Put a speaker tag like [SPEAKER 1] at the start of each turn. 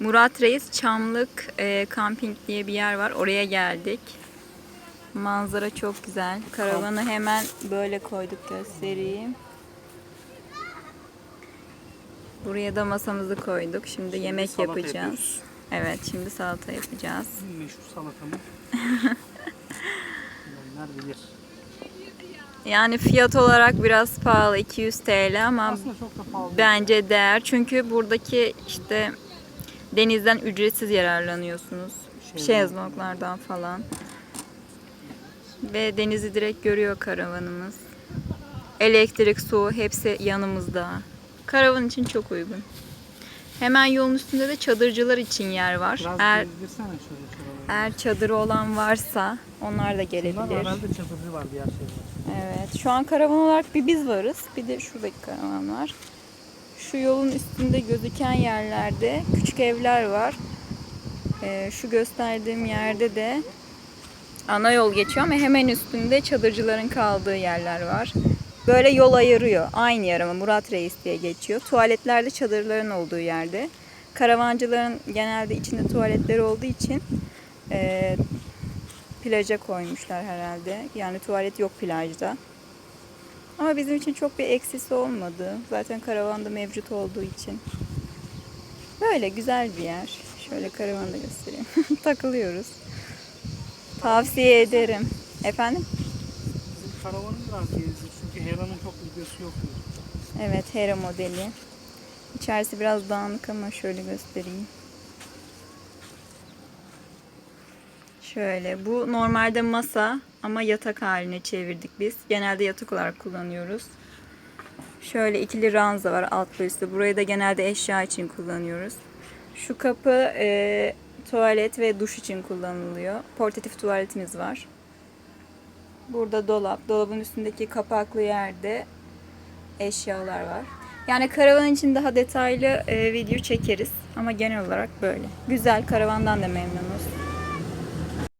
[SPEAKER 1] Murat Reis Çamlık e, Camping diye bir yer var. Oraya geldik. Manzara çok güzel. Karavanı hemen böyle koyduk göstereyim. Buraya da masamızı koyduk. Şimdi yemek
[SPEAKER 2] salata
[SPEAKER 1] yapacağız.
[SPEAKER 2] yapıyoruz.
[SPEAKER 1] Evet, şimdi salata yapacağız.
[SPEAKER 2] Meşhur salatamı. Bilenler bilir.
[SPEAKER 1] Yani fiyat olarak biraz pahalı 200 TL ama bence değer. Çünkü buradaki işte denizden ücretsiz yararlanıyorsunuz.
[SPEAKER 2] Şezlong.
[SPEAKER 1] Şezlonglardan falan. Ve denizi direkt görüyor karavanımız. Elektrik, su hepsi yanımızda. Karavan için çok uygun. Hemen yolun üstünde de çadırcılar için yer var.
[SPEAKER 2] Biraz
[SPEAKER 1] Eğer,
[SPEAKER 2] gezdirsene şöyle şuraları.
[SPEAKER 1] eğer çadırı olan varsa onlar da
[SPEAKER 2] Bunlar
[SPEAKER 1] gelebilir.
[SPEAKER 2] herhalde çadırcı var diğer şeyler.
[SPEAKER 1] Evet. Şu an karavan olarak bir biz varız. Bir de şuradaki karavan var. Şu yolun üstünde gözüken yerlerde küçük evler var. Ee, şu gösterdiğim yerde de ana yol geçiyor ama hemen üstünde çadırcıların kaldığı yerler var. Böyle yol ayırıyor. Aynı yer ama Murat Reis diye geçiyor. Tuvaletlerde çadırların olduğu yerde. Karavancıların genelde içinde tuvaletleri olduğu için e, plaja koymuşlar herhalde. Yani tuvalet yok plajda. Ama bizim için çok bir eksisi olmadı. Zaten karavanda mevcut olduğu için. Böyle güzel bir yer. Şöyle karavanda göstereyim. Takılıyoruz. Tavsiye ederim. Efendim?
[SPEAKER 2] Bizim karavanı biraz gezdik çünkü Hera'nın çok videosu yok.
[SPEAKER 1] Evet, Hera modeli. İçerisi biraz dağınık ama şöyle göstereyim. Şöyle, bu normalde masa ama yatak haline çevirdik biz. Genelde yatak olarak kullanıyoruz. Şöyle ikili ranza var altlı üstlü. Burayı da genelde eşya için kullanıyoruz. Şu kapı e, tuvalet ve duş için kullanılıyor. Portatif tuvaletimiz var. Burada dolap. Dolabın üstündeki kapaklı yerde eşyalar var. Yani karavan için daha detaylı e, video çekeriz ama genel olarak böyle. Güzel karavandan da memnunuz.